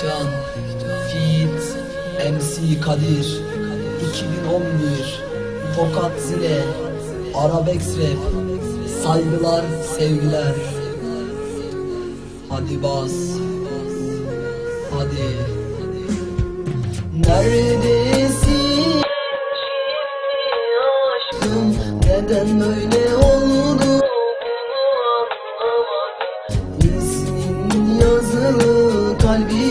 Can Feat MC Kadir 2011 Tokat Zile Arabex Rap Saygılar sevgiler. Hadi bas Hadi. Neredesin? Neden böyle oldu? İsmin yazılı kalbimde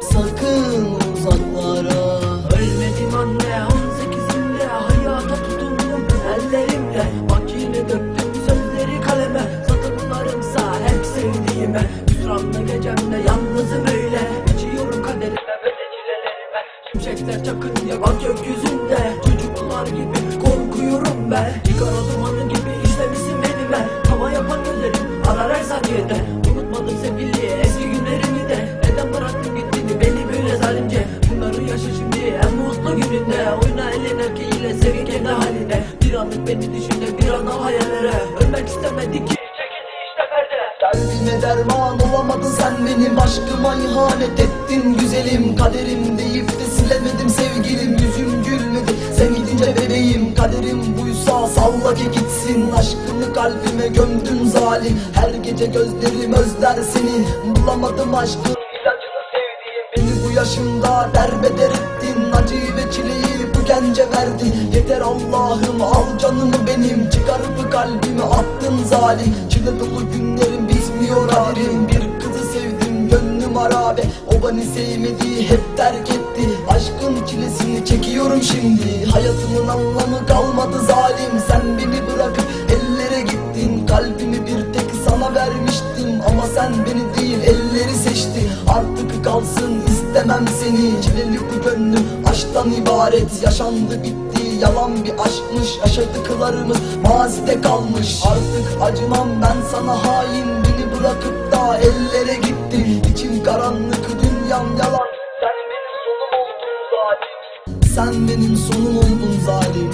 Sakın uzaklara. Ölmedim anne 18'imde hayata tutundum ellerimle Bak yine döktüm sözleri kaleme. Satırlarımsa hep sevdiğime. Hüsranlı gecemde yalnızım öyle. İçiyorum kaderime ve de çilelerime Şimşekler çakınca bak gökyüzünde. Çocuklar gibi korkuyorum ben. Çıkar o gibi işlemişsin benime Hava mutlu gününde Oyna elin erkeğiyle sevin kendi haline. Bir anlık beni düşüne bir anda hayallere. Ölmek istemedik ki. Çekildi işte perde Kalbime derman olamadın sen benim aşkıma ihanet ettin. Güzelim Kaderim deyip de silemedim sevgilim yüzüm gülmedi. Sen gidince bebeğim kaderim buysa salla ki gitsin. Aşkını kalbime gömdün zalim. Her gece gözlerim özler seni. Bulamadım aşkın ilacını sevdiğim Beni bu yaşımda derbeder ettin Acıyı ve çileyi bu gence verdin Yeter Allah'ım al canımı benim. Çıkarıp kalbimi attın zalim. Çile dolu günlerim bitmiyor haberim Bir kızı sevdim gönlüm harabe. O beni sevmedi hep terk etti. Aşkın çilesini çekiyorum şimdi. Hayatımın anlamı kalmadı zalim. Sen beni bırakıp ellere gittin. Kalbimi bir tek sana vermiştim. Ama sen beni değil elleri seçti Artık kalsın istemem seni. Çileli bu gönlüm aşktan ibaret Yaşandı bitti yalan bir aşkmış Yaşadıklarımız mazide kalmış. Artık acımam ben sana hain Beni bırakıp da ellere gittin. İçim karanlık dünyam yalan. Sen benim sonum oldun zalim. Sen benim sonum oldun zalim.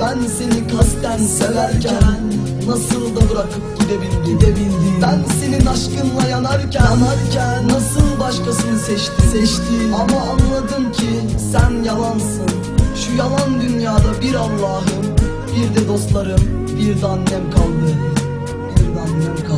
Ben seni kasten severken Nasıl da bırakıp gidebildim, gidebildim. Ben senin aşkınla yanarken, yanarken Nasıl başkasını seçti, seçti. Ama anladım ki sen yalansın. Şu yalan dünyada bir Allah'ım. Bir de dostlarım bir de annem kaldı. Bir de annem kaldı.